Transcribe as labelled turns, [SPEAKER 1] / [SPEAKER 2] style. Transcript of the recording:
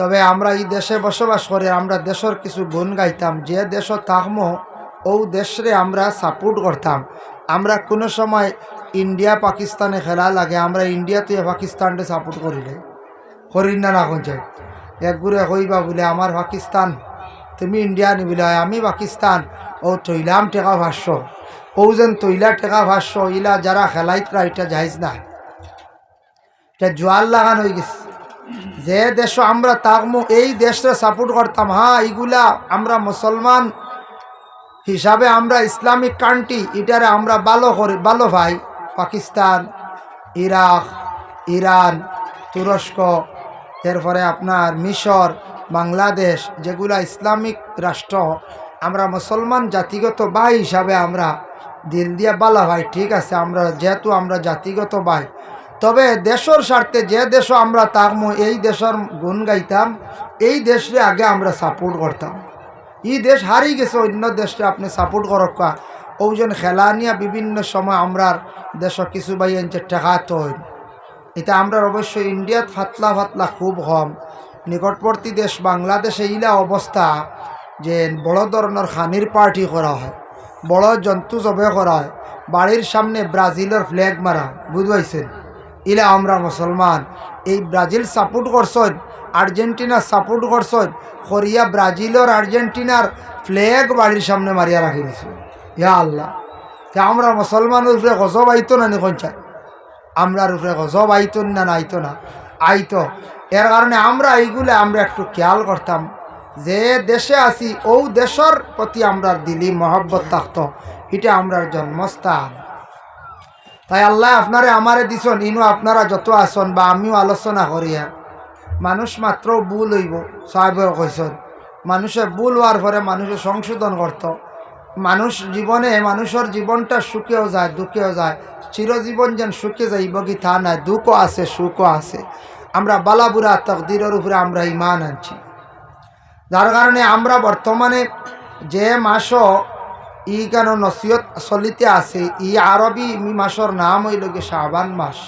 [SPEAKER 1] তবে আমরা এই দেশে বসবাস করে আমরা দেশের কিছু গুণ গাইতাম। যে দেশ থাকম ও দেশরে আমরা সাপোর্ট করতাম। আমরা কোনো সময় ইন্ডিয়া পাকিস্তানে খেলা লাগে, আমরা ইন্ডিয়াতে পাকিস্তানকে সাপোর্ট করিলে করি না না কোন একগুড়ে কইবা বলে, আমার পাকিস্তান, তুমি ইন্ডিয়া নিবিলে আমি পাকিস্তান ও তৈলাম টেকা ভাষ্য ও যেন তৈলা টেকা ভাষ্য ইলা যারা খেলাইতরা এটা যাইজ না। এটা জোয়ার লাগান হয়ে গেছে। যে দেশ আমরা তাকমু, এই দেশটা সাপোর্ট করতাম। হ্যাঁ এইগুলা আমরা মুসলমান হিসাবে আমরা ইসলামিক কান্ট্রি এটারে আমরা ভালো করি, ভালো ভাই। পাকিস্তান, ইরাক, ইরান, তুরস্ক, এরপরে আপনার মিশর, বাংলাদেশ, যেগুলা ইসলামিক রাষ্ট্র, আমরা মুসলমান জাতিগত ভাই হিসাবে আমরা দিল দিয়ে বালা ভাই। ঠিক আছে, আমরা, যেহেতু আমরা জাতিগত ভাই তবে দেশের স্বার্থে যে দেশ আমরা তাকমো এই দেশের গুণ গাইতাম, এই দেশে আগে আমরা সাপোর্ট করতাম। ই দেশ হারিয়ে গেছে, অন্য দেশে আপনি সাপোর্ট করক ওজন খেলা নিয়ে বিভিন্ন সময় আমরা দেশ কিছু ভাই এনছে ঠেকাত হইন এটা আমরা অবশ্যই ইন্ডিয়াত ফাতলা ফাতলা খুব কম নিকটবর্তী দেশ বাংলাদেশে ইলা অবস্থা যে বড় ধরনের খানির পার্টি করা হয়, বড় জন্তু জবে করা হয়, বাড়ির সামনে ব্রাজিলের ফ্ল্যাগ মারা বুঝবাইছেন ইলা আমরা মুসলমান। এই ব্রাজিল সাপোর্ট করছেন, আর্জেন্টিনা সাপোর্ট করছেন, কোরিয়া, ব্রাজিলের আর্জেন্টিনার ফ্ল্যাগ বাড়ির সামনে মারিয়া রাখি গেছে ইয়া আল্লাহ। তা আমরা মুসলমানের উপরে গজব আইতো না নিখন চাই আমরার উপরে গজব আইতো না না আইতো না। আইতো। এর কারণে আমরা এইগুলো আমরা একটু খেয়াল করতাম যে দেশে আছি ও দেশের প্রতি আমরা দিলি মহব্বত থাকতো। এটা আমরার জন্মস্থান। তাই আল্লাহ আপনারে আমারে দিছন, ইনু আপনারা যত আসন বা আমিও আলোচনা করিয়া। মানুষ মাত্র ভুল হইব সাহেব কইসন মানুষে ভুল হওয়ার পরে মানুষে সংশোধন করত। মানুষ জীবনে, মানুষের জীবনটা সুখেও যায়, দুঃখেও যায়। চিরজীবন যেন সুখে যাইব কি তা নাই, দুঃখও আছে, সুখও আছে। আমরা বালাবুরা তকদিরের উপরে আমরা ইমান আনছি। যার কারণে আমরা বর্তমানে যে মাসও ই কেন নসিয়ত চলিতে আছে। ই আরবি মাসর নাম হইল গিয়ে শাহবান মাস।